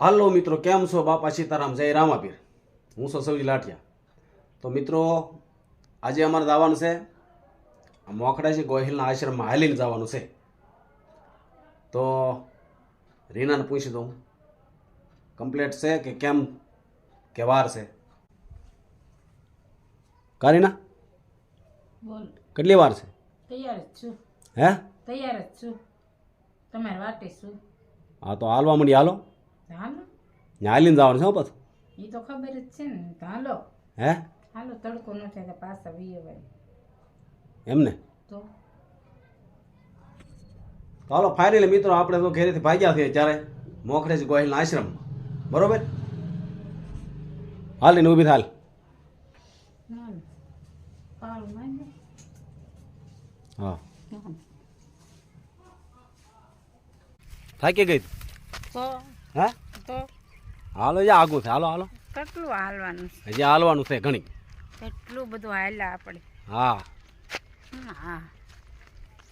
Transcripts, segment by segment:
હાલો મિત્રો કેમ છો? બાપા સીતારામ જય રામાપીર. હું છો સૌજી લાઠિયા. તો મિત્રો આજે અમારે જવાનું છે મોખડાજી ગોહિલના આશ્રમમાં હાલીને જવાનું છે. તો રીનાને પૂછી દઉં. કમ્પ્લેટ છે કે કેમ કે વાર છે? કારીના કેટલી વાર છે? તૈયાર જ છું. હે? તૈયાર જ છું. તમારે વાટે છું હા તો હાલવા મળી હાલો. હાલીને જવાનું છે પાછું એ તો ખબર જ છે ને તો હાલો હે હાલો તડકો ન થાય તો પાછા વીએ ભાઈ એમને તો તો હાલો ફાઇનલી મિત્રો આપણે તો ઘરેથી ભાગ્યા જ્યારે ત્યારે મોખરેજ ગોહિલના આશ્રમ બરોબર હાલ ને ઊભી થાલ ના હા થાકી ગઈ તો હા? તો હાલો જા આગું છે. હાલો હાલો. કેટલું હાલવાનું હજી હાલવાનું છે ઘણી. કેટલું બધું હાલ્યા આપણે? હા. હા.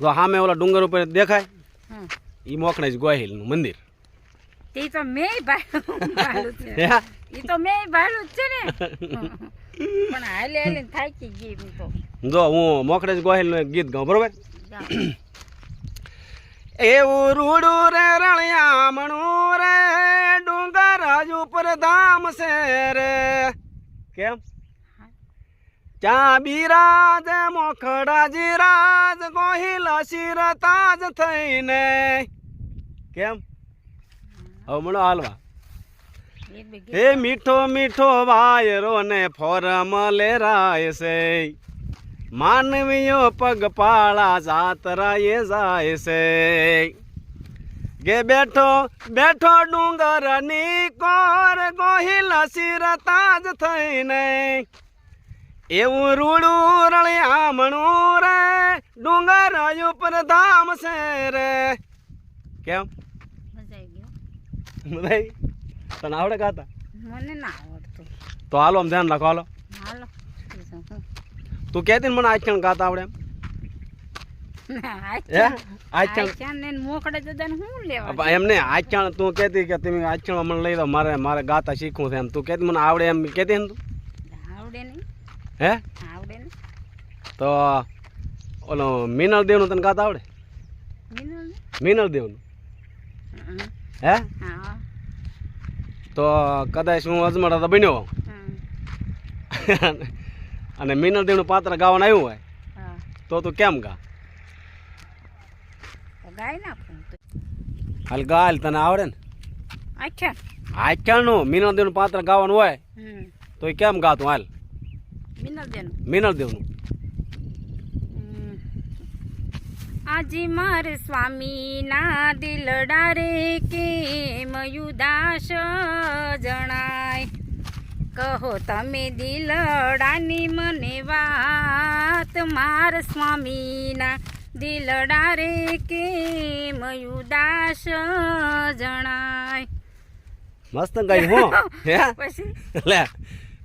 જો સામે ઓલા ડુંગર ઉપર દેખાય હમ. એ ગોહિલ ગોહિલનું મંદિર. તે તો મેં ભાડું છે? એ તો મેં ભાડું જ છે ને. પણ હાલે હાલે થાકી ગઈ હું તો. જો હું મોકળેજ ગોહિલનું નું ગીત ગાઉં બરોબર. એવું રૂડું રે રણિયામણું રે ડુંગર ઉપર ધામ છે રે. કેમ? ત્યાં બિરાજ મોખડાજી રાજ ગોહિલ શિર તાજ થઈને. કેમ? હમણાં હાલવા. હે મીઠો મીઠો વાયરો ને ફોરમ લેરાય છે. માનવીઓ પગપાળા જાતરાએ જાય છે. ગે બેઠો બેઠો ડુંગરની કોર ગોહિલ જ થઈ થઈને. એવું રૂડું રળિયામણું રે ડુંગર ઉપર ધામ છે રે. કેમ? મજા તને આવડે ગાતા? મને ના આવડતું. તો હાલો આમ ધ્યાન રાખો હાલો. હાલો. તું કહેતી મને આખ્યાન ગાતા આવડે એમ. ના, હે? આખ્યાન- આખ્યાન આખ્યાન ને મોકળે દાદાને શું લેવા અబ్బા, એમ નહીં આખ્યાન તું કહેતી કે તમે આખ્યાન મને લઈ લો મારે મારે ગાતા શીખવું છે એમ. તું કેતી મને આવડે એમ કહેતી ને તું? આવડે નહીં. હે? આવડે નહીં. તો ઓલો મિનલ દેવનું તને ગાતા આવડે? મિનલ દેવનું. હે? તો કદાચ હું અજમડા તો બન્યો. અને મિનલ દેવનું પાત્ર ગાવાનું આવ્યું હોય તો તું કેમ ગા? હાલ નાખું હાલ તને આવડે ને? આખ્યાન આખ્યાનનું મિનલ દેવનું પાત્ર ગાવાનું હોય તો એ કેમ ગાતું હાલ? મિનલ દેવનું. આજે મારે સ્વામીના દિલડા રે કે મયુદાસ જણાય? કહો તમે દિલડાની મને વાત. માર સ્વામીના દિલડા રે કે મયુદાસ જણાય? મસ્ત ગાઈ હું. પછી? લે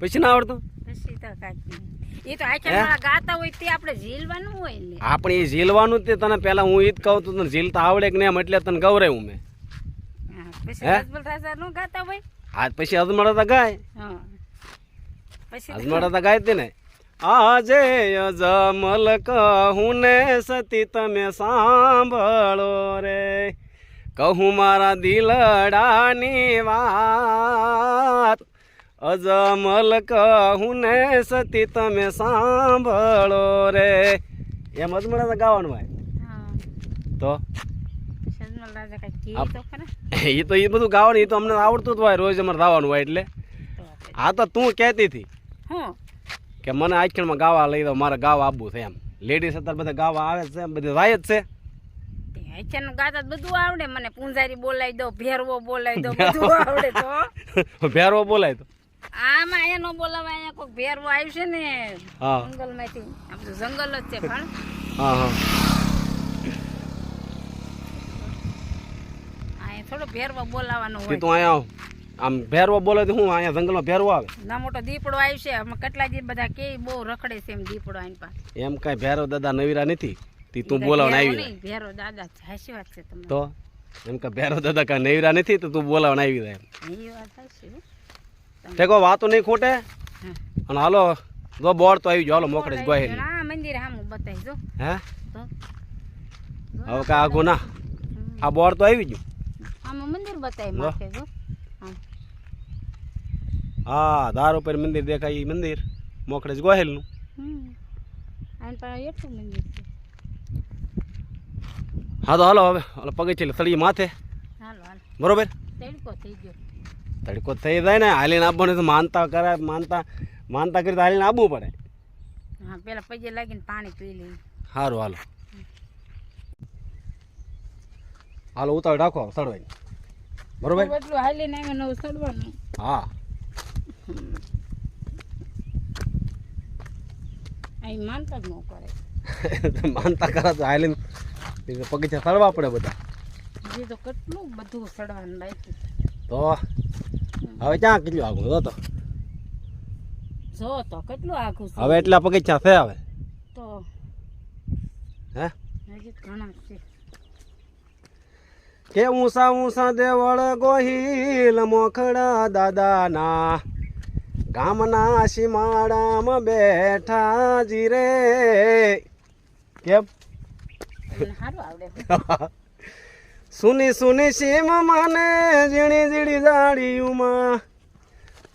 પછી ના આવડતું? પછી તો કાકી એ તો આખા ગાતા હોય તે આપણે ઝીલવાનું હોય ને. આપણે એ ઝીલવાનું તે તને પહેલા હું ઈ જ કહું તું તને ઝીલતા આવડે કે નહીં એટલે તને ગૌરાયું મેં. પછી હે? ગાતા હોય? આજ પછી અજમડા તો ગાય. હા પછી અજમડા તો ગાય ને? આજે અજમલ કહું ને સતી તમે સાંભળો રે. કહું મારા દિલડાની વાત. અજમલ કહું ને સતી તમે સાંભળો રે. એમ અજમળા ગાવાનું હોય. તો? એ તો એ બધું ગાવાનું એ તો અમને આવડતું જ હોય રોજ અમારે ગાવાનું હોય એટલે. આ તો તું કહેતી હતી. હું? કે મને આખીણમાં ગાવા લઈ દો મારે ગાવા આવવું છે એમ. લેડીઝ અત્યારે બધા ગાવા આવે છે બધી વાય જ છે. ગાતા બધું આવડે. મને પૂંજારી બોલાવી દો ભેરવો બોલાવી દો બધું આવડે તો. ભેરવો બોલાય તો. આમાં એનો બોલાવા અહીંયા કોઈક ભેરવો આવ્યું છે ને જંગલમાંથી. આ બધું જંગલ જ છે પણ. હા હા. થોડો ભેરવો બોલાવાનો હોય તું અહીંયા આવ. આમ ભેરવો બોલે તો હું અહીંયા જંગલમાં ભેરવો આવે? ના મોટો દીપડો આવ્યો છે અમે કેટલા દી બધા કે બહુ રખડે છે એમ દીપડો આની પાસે એમ કાંઈ ભેરવો દાદા નવીરા નથી? તી તું બોલાવને આવી નહીં ભેરો દાદા છે. વાત છે તમને તો? એમ કે ભેરો દાદા કાઈ નવીરા નથી તો તું બોલાવને આવી જાય એ વાત હશે ઠેકો વાતો નહીં ખોટે? અને હાલો જો બોર તો આવી ગયો. હાલો મોકળે જ ગોહેલ. આ મંદિર હામું બતાવી જો હે? હવે કા આગો ના? આ બોર તો આવી ગયું. આમાં મંદિર બતાવી. માથે જો. આમ. હા ધાર ઉપર મંદિર દેખાય એ મંદિર. જ ગોહેલનું. હા તો હાલો હવે. હાલો પગે છે સળી માથે બરોબર? તડકો થઈ થઈ જાય ને હાલીને આપવાનું તો માનતા કરે માનતા માનતા કરી તો હાલીને આપવું પડે. હા પેલા પગે લાગીને પાણી પી લઈ સારું હાલો. હાલો ઉતાવળ રાખો સડવાની બરોબર? એટલું હાલીને હા. માનતા જ ન કરે. માનતા કરે તો હાલીને પગીચા સડવા પડે બધા. તો કેટલું બધું સડવાનું બાકી તો હવે ક્યાં કેટલું આગું જો તો. જો તો કેટલું આઘું હવે એટલા પગીચા છે હવે. તો હે? હજી ઘણા છે. કે ઊંસા ઊંસા દેવળ ગોહિલ મોખડા દાદાના. ગામના સીમાડામાં બેઠા જી રે કેમ? સુની સુની સીમ માને ઝીણી ઝીણી જાડીયુમાં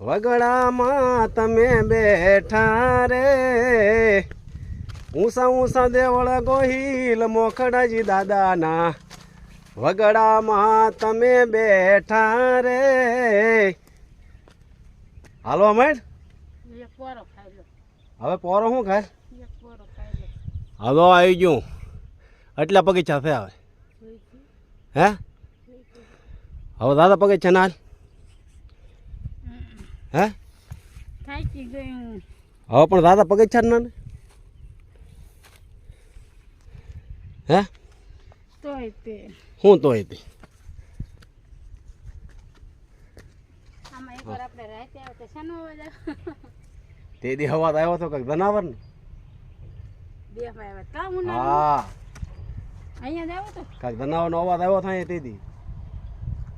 વગડામાં તમે બેઠા રે. ઊંસા ઊંસા દેવળ ગોહિલ મોખડાજી દાદાના. વગડામાં તમે બેઠા રે. હાલો લો. હવે પોરો શું ખાય? હાલો આવી ગયું. એટલા બગીચા છે હવે હે? હવે દાદા બગીચા ના હાલ. હે? હવે પણ દાદા પગે છે ના ને શું તોય તે શું તો હતી આમાં એકવાર આપણે રાતે આવે તો શાનો અવાજ તે દી અવાજ આવ્યો હતો કઈ જનાવર ને? દેહમાં આવ્યો કા હું હા. અહીંયા જ આવ્યો તો. કાંઈક જનાવરનો અવાજ આવ્યો થાય તે દી.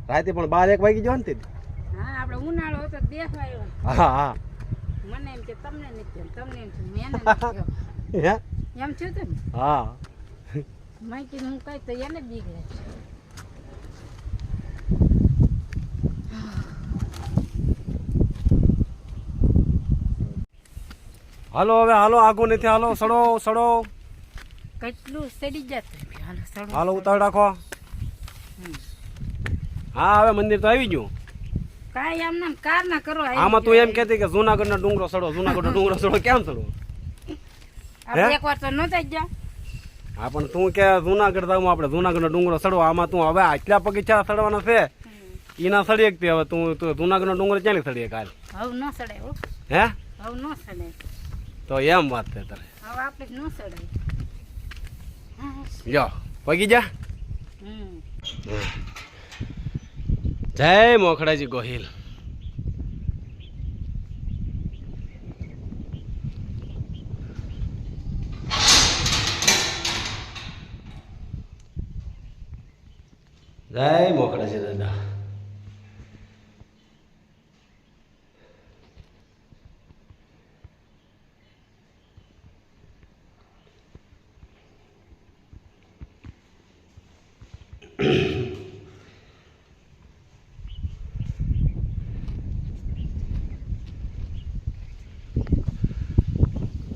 રાતે પણ બાર એક વાગી ગયો ને તે હા આપણે ઉનાળો હતો દેહમાં આવ્યો. હા હા. મને એમ કે તમને નથી તમને એમ મેં નથી એમ થયું ને? હા. મેં કીધું હું કઈ તો એને બીક હાલો હવે હાલો આગો નથી હાલો સડો સડો. કેટલું સડી જતું હાલો સડો હાલો ઉતાર રાખો. હા હવે મંદિર તો આવી ગયું. કાઈ આમ નામ કાર ના કરો આમાં તું એમ કહેતી કે જુનાગઢનો ડુંગરો સડો જુનાગઢનો ડુંગરો સડો કેમ સડો? આપણે હે? એક વાર તો ન થઈ ગયા હા પણ તું કે જુનાગઢ જાવ આપણે જુનાગઢનો ડુંગરો સડો આમાં તું હવે આટલા પગીચા સડવાના છે. એના સડી એકતી હવે તું જૂનાગઢ નો ડુંગરો ક્યાં સડીએ કાલ? હવે ન સડે હે. હવે ન સડે તો એમ વાત છે તારે. હવે આપણે ન સડે જો પગી જા. જય મોખડાજી ગોહિલ. જય મોખડાજી દાદા.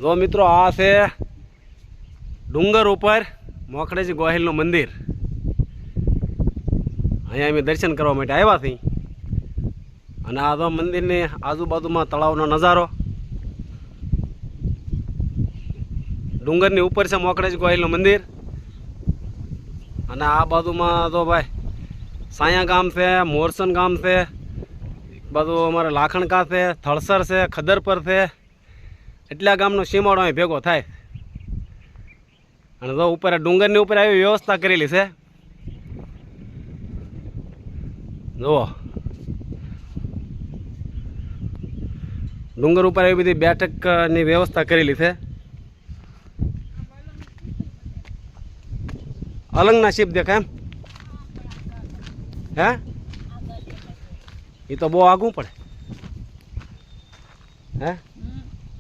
જો મિત્રો આ છે ડુંગર ઉપર મોખડેજી ગોહિલનું મંદિર. અહીંયા અમે દર્શન કરવા માટે આવ્યા છીએ. અને આ તો મંદિરની આજુબાજુમાં તળાવનો નજારો. ડુંગરની ઉપર છે મોખડેજી ગોહિલનું મંદિર. અને આ બાજુમાં તો ભાઈ સાયા ગામ છે, મોરસન ગામ છે બાજુ અમારે લાખણકા છે, થળસર છે, ખદરપર છે. એટલા ગામનો સીમાડો અહીં ભેગો થાય. અને તો ઉપર ડુંગરની ઉપર આવી વ્યવસ્થા કરેલી છે. જુઓ. ડુંગર ઉપર આવી બધી બેઠકની વ્યવસ્થા કરેલી છે. અલંગના શીપ દેખાય એમ. હે? એ તો બહુ આગું પડે. હે.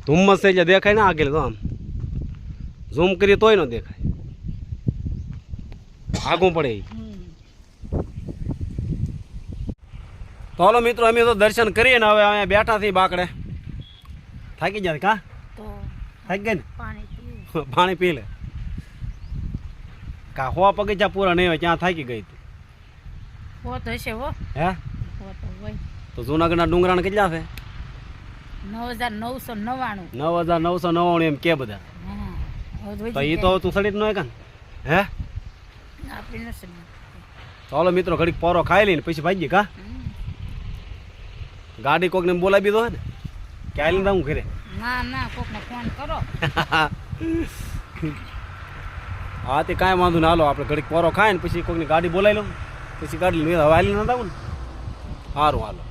ધુમ્મસ થઈ એટલે દેખાય ને આગળ તો આમ. ઝૂમ કરીએ તોય ન દેખાય. આગું પડે તો હાલો મિત્રો અમે તો દર્શન કરીએ ને હવે અહીંયા બેઠા થી બાકડે. થાકી જાય કા? થાકી ગઈ ને? પાણી પી લે. કા હોવા બગીચા પૂરા નહીં હોય ત્યાં થાકી ગઈ તું? હોત હશે હો. હે? તો જુનાગઢના ડુંગરાના કેટલા છે? નવ હજાર નવસો નવ્વાણું. નવ હજાર નવસો નવ્વાણું એમ કે બધા. તો એ તો તું સડી હોય કાન હે? હાલો મિત્રો ઘડીક પોરો ખાઈ લઈને પછી ભાગી કા. ગાડી કોકને બોલાવી દીધો ને? ક્યાં લઈને હું. ઘરે. ના ના કોકને ફોન કરો. હા તે કાંઈ વાંધો ના હાલો આપણે ઘડીક પોરો ખાય ને પછી કોઈની ગાડી બોલાવી લઉં. પછી ગાડી હવે હાલી ના આવું ને? સારું હાલો.